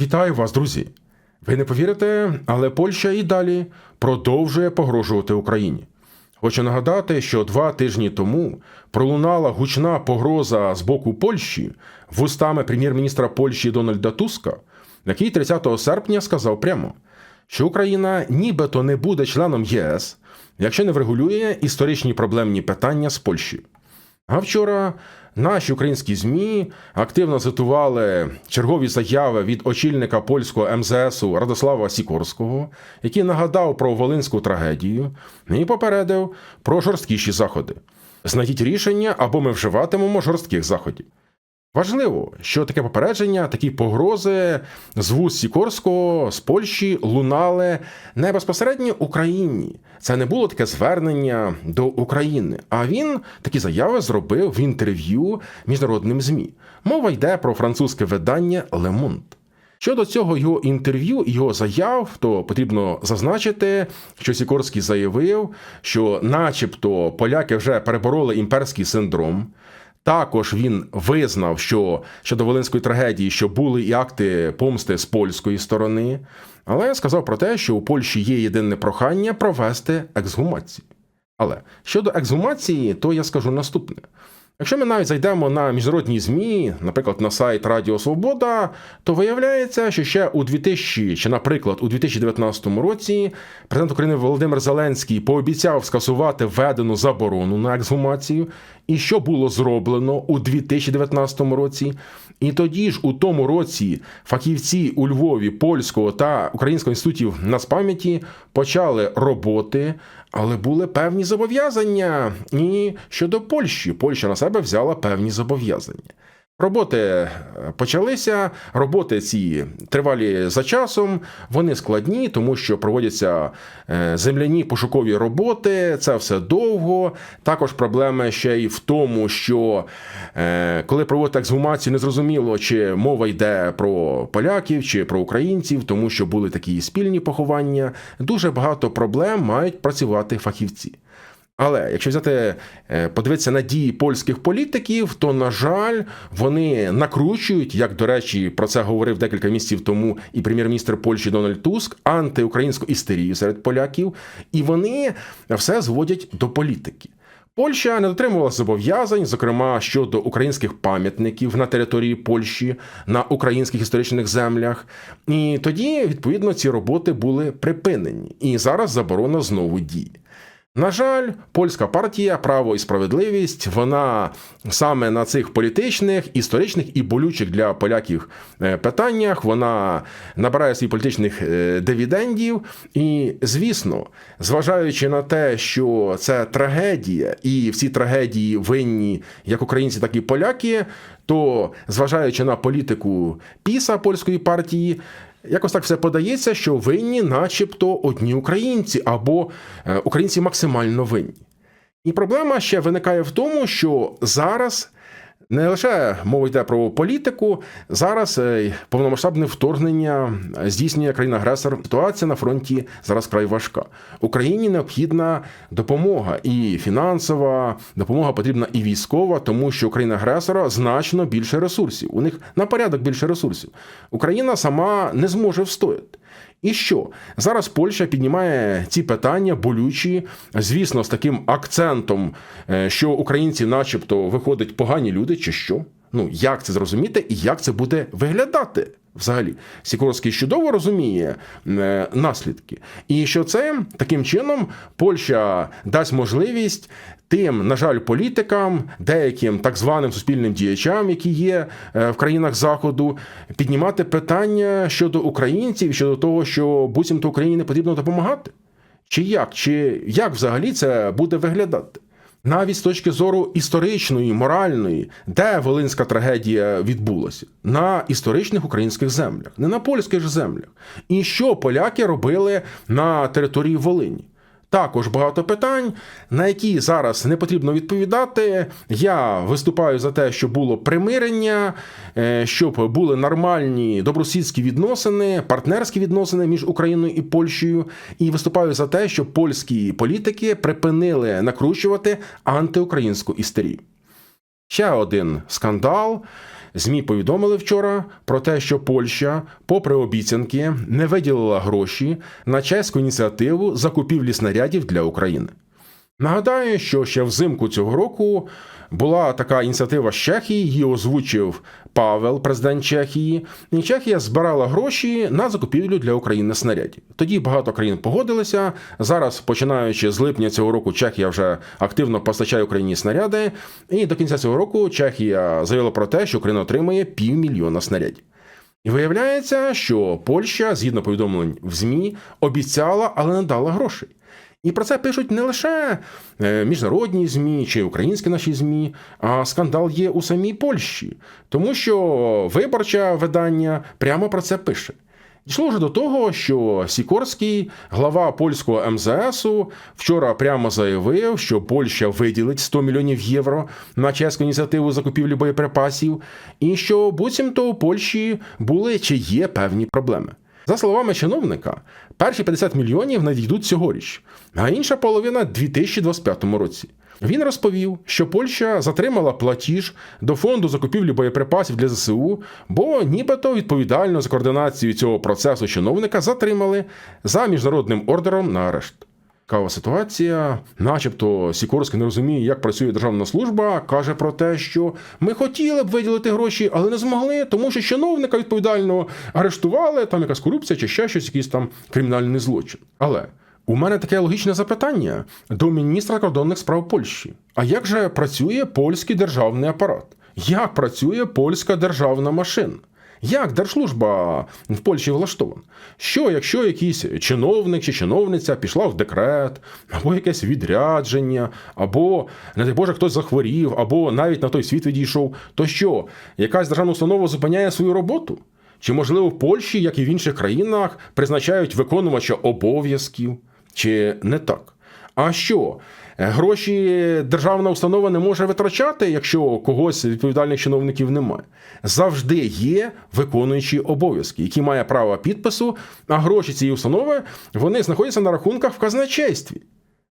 Вітаю вас, друзі! Ви не повірите, але Польща і далі продовжує погрожувати Україні. Хочу нагадати, що два тижні тому пролунала гучна погроза з боку Польщі вустами прем'єр-міністра Польщі Дональда Туска, який 30 серпня сказав прямо, що Україна нібито не буде членом ЄС, якщо не врегулює історичні проблемні питання з Польщею. А вчора наші українські ЗМІ активно цитували чергові заяви від очільника польського МЗСу Радослава Сікорського, який нагадав про волинську трагедію і попередив про жорсткіші заходи. Знайдіть рішення або ми вживатимемо жорстких заходів. Важливо, що таке попередження, такі погрози з вуст Сікорського з Польщі лунали не безпосередньо Україні. Це не було таке звернення до України. А він такі заяви зробив в інтерв'ю міжнародним ЗМІ. Мова йде про французьке видання Monde. Щодо цього його інтерв'ю і його заяв, то потрібно зазначити, що Сікорський заявив, що, начебто, поляки вже перебороли імперський синдром. Також він визнав, що щодо Волинської трагедії, що були і акти помсти з польської сторони, але сказав про те, що у Польщі є єдине прохання провести ексгумацію. Але щодо ексгумації, то я скажу наступне. Якщо ми навіть зайдемо на міжнародні ЗМІ, наприклад, на сайт Радіо Свобода, то виявляється, що ще у 2000 чи, наприклад, у 2019 році президент України Володимир Зеленський пообіцяв скасувати введену заборону на ексгумацію, і що було зроблено у 2019 році. І тоді ж у тому році фахівці у Львові польського та українського інститутів Нацпам'яті почали роботи, але були певні зобов'язання. І щодо Польщі, Польща на себе взяла певні зобов'язання. Роботи почалися, роботи ці тривалі за часом, вони складні, тому що проводяться земляні пошукові роботи, це все довго. Також проблема ще й в тому, що коли проводити ексгумацію, не зрозуміло, чи мова йде про поляків чи про українців, тому що були такі спільні поховання. Дуже багато проблем мають працювати фахівці. Але якщо взяти подивитися на дії польських політиків, то на жаль, вони накручують, як до речі, про це говорив декілька місяців тому і прем'єр-міністр Польщі Дональд Туск, антиукраїнську істерію серед поляків, і вони все зводять до політики. Польща не дотримувала зобов'язань, зокрема щодо українських пам'ятників на території Польщі на українських історичних землях. І тоді, відповідно, ці роботи були припинені. І зараз заборона знову діє. На жаль, польська партія Право і справедливість вона саме на цих політичних, історичних і болючих для поляків питаннях вона набирає свій політичних дивідендів. І, звісно, зважаючи на те, що це трагедія, і всі трагедії винні як українці, так і поляки, то зважаючи на політику піса польської партії. Якось так все подається, що винні, начебто, одні українці або українці максимально винні. І проблема ще виникає в тому, що зараз не лише мова йде про політику, зараз повномасштабне вторгнення здійснює країна-агресор. Ситуація на фронті зараз край важка. Україні необхідна допомога і фінансова допомога потрібна і військова, тому що країна-агресора значно більше ресурсів. У них на порядок більше ресурсів. Україна сама не зможе встояти. І що зараз Польща піднімає ці питання болючі, звісно, з таким акцентом, що українці, начебто, виходять погані люди, чи що? Ну як це зрозуміти і як це буде виглядати? Взагалі, Сікорський чудово розуміє е, наслідки, і що це? Таким чином Польща дасть можливість тим, на жаль, політикам, деяким так званим суспільним діячам, які є в країнах Заходу, піднімати питання щодо українців, щодо того, що буцімто Україні потрібно допомагати, чи як, чи як взагалі це буде виглядати? Навіть з точки зору історичної, моральної, де Волинська трагедія відбулася? На історичних українських землях, не на польських ж землях. І що поляки робили на території Волині? Також багато питань, на які зараз не потрібно відповідати. Я виступаю за те, щоб було примирення, щоб були нормальні добросусідські відносини, партнерські відносини між Україною і Польщею. І виступаю за те, щоб польські політики припинили накручувати антиукраїнську істерію. Ще один скандал. ЗМІ повідомили вчора про те, що Польща, попри обіцянки, не виділила гроші на чеську ініціативу закупівлі снарядів для України. Нагадаю, що ще взимку цього року була така ініціатива з Чехії, її озвучив Павел, президент Чехії, і Чехія збирала гроші на закупівлю для України снарядів. Тоді багато країн погодилися. Зараз, починаючи з липня цього року, Чехія вже активно постачає Україні снаряди. І до кінця цього року Чехія заявила про те, що Україна отримає півмільйона снарядів. І виявляється, що Польща, згідно повідомлень в ЗМІ, обіцяла, але не дала грошей. І про це пишуть не лише е, міжнародні ЗМІ чи українські наші ЗМІ, а скандал є у самій Польщі, тому що виборче видання прямо про це пише. Дійшло вже до того, що Сікорський, глава польського МЗСу, вчора прямо заявив, що Польща виділить 100 мільйонів євро на чеську ініціативу закупівлі боєприпасів, і що буцімто у Польщі були чи є певні проблеми. За словами чиновника, перші 50 мільйонів надійдуть цьогоріч, а інша половина 2025 році. Він розповів, що Польща затримала платіж до фонду закупівлі боєприпасів для ЗСУ, бо нібито відповідально за координацію цього процесу чиновника затримали за міжнародним ордером на арешт. Кава ситуація, начебто Сікорський не розуміє, як працює державна служба, каже про те, що ми хотіли б виділити гроші, але не змогли, тому що чиновника відповідально арештували, там якась корупція чи ще щось, якийсь там кримінальний злочин. Але у мене таке логічне запитання до міністра кордонних справ Польщі: а як же працює польський державний апарат? Як працює польська державна машина? Як держслужба в Польщі влаштована? Що, якщо якийсь чиновник чи чиновниця пішла в декрет, або якесь відрядження, або, не дай Боже, хтось захворів, або навіть на той світ відійшов, то що, якась державна установа зупиняє свою роботу? Чи, можливо, в Польщі, як і в інших країнах, призначають виконувача обов'язків? Чи не так? А що? Гроші державна установа не може витрачати, якщо когось відповідальних чиновників немає. Завжди є виконуючі обов'язки, які має право підпису, а гроші цієї установи вони знаходяться на рахунках в казначействі.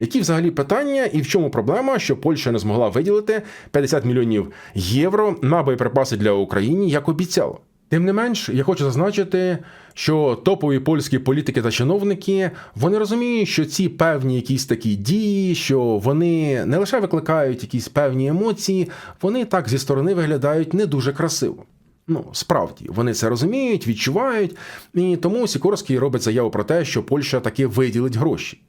Які взагалі питання і в чому проблема, що Польща не змогла виділити 50 мільйонів євро на боєприпаси для України, як обіцяла? Тим не менш, я хочу зазначити, що топові польські політики та чиновники вони розуміють, що ці певні якісь такі дії, що вони не лише викликають якісь певні емоції, вони так зі сторони виглядають не дуже красиво. Ну, справді, вони це розуміють, відчувають, і тому Сікорський робить заяву про те, що Польща таки виділить гроші.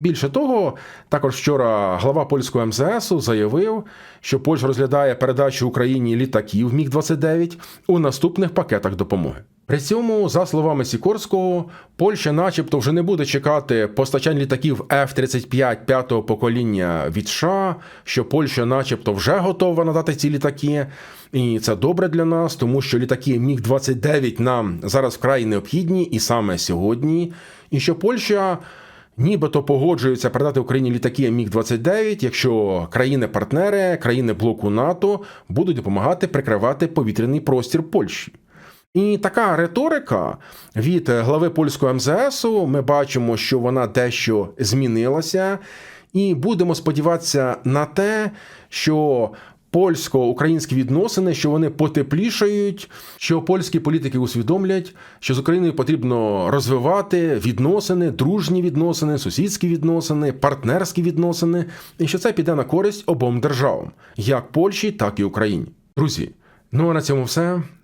Більше того, також вчора глава польського МЗСу заявив, що Польща розглядає передачу Україні літаків Міг 29 у наступних пакетах допомоги. При цьому, за словами Сікорського, Польща, начебто, вже не буде чекати постачань літаків F-35 п'ятого покоління від США, що Польща, начебто, вже готова надати ці літаки. І це добре для нас, тому що літаки Міг 29 нам зараз вкрай необхідні, і саме сьогодні. І що Польща нібито погоджуються передати Україні літаки Міг 29 якщо країни-партнери, країни блоку НАТО будуть допомагати прикривати повітряний простір Польщі. І така риторика від глави польського МЗСу. Ми бачимо, що вона дещо змінилася, і будемо сподіватися на те, що польсько-українські відносини, що вони потеплішають, що польські політики усвідомлять, що з Україною потрібно розвивати відносини, дружні відносини, сусідські відносини, партнерські відносини, і що це піде на користь обом державам, як Польщі, так і Україні. Друзі, ну а на цьому все.